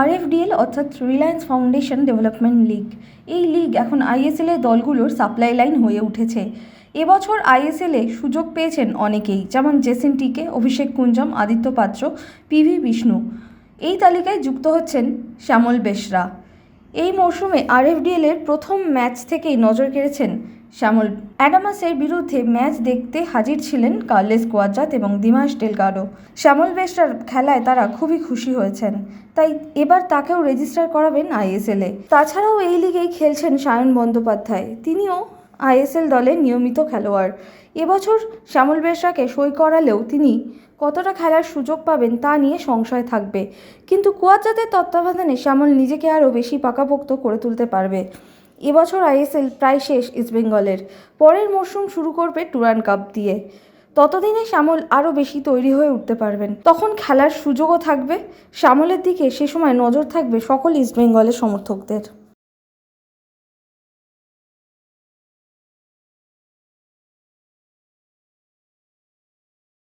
RFDL অর্থাৎ Reliance Foundation development league. এই league এখন আইএসএলের দলগুলোর সাপ্লাই লাইন হয়ে উঠেছে। এবছর আইএসএল সুযোগ পেয়েছেন অনেকেই, যেমন জেসিন টিকে, অভিষেক কুঞ্জম, আদিত্য পাত্র পিভি বিষ্ণু। এই তালিকায় যুক্ত হচ্ছেন শ্যামল বেশরা এই মরশুমে আরএফডিএল এর প্রথম ম্যাচ থেকেই নজর কেড়েছেন শ্যামল। অ্যাডামাসের বিরুদ্ধে ম্যাচ দেখতে হাজির ছিলেন কার্লেস কোয়াজাত এবং দিমাস ডেলগাডো। শ্যামল বেশরার খেলায় তারা খুবই খুশি হয়েছেন, তাই এবার তাকেও রেজিস্টার করাবেন আইএসএলে তাছাড়াও এই লিগেই খেলছেন সায়ন বন্দ্যোপাধ্যায়, তিনিও আইএসএল দলের নিয়মিত খেলোয়াড়। এবছর শ্যামল বেশরাকে সই করালেও তিনি কতটা খেলার সুযোগ পাবেন তা নিয়ে সংশয় থাকবে। কিন্তু কুয়াদ্রাতের তত্ত্বাবধানে শ্যামল নিজেকে আরও বেশি পাকাপোক্ত করে তুলতে পারবে। এবছর আইএসএল প্রায় শেষ ইস্টবেঙ্গলের পরের মরশুম শুরু করবে টুরান কাপ দিয়ে। ততদিনে শ্যামল আরও বেশি তৈরি হয়ে উঠতে পারবেন। তখন খেলার সুযোগও থাকবে। শ্যামলের দিকে সে সময় নজর থাকবে সকল ইস্টবেঙ্গলের সমর্থকদের।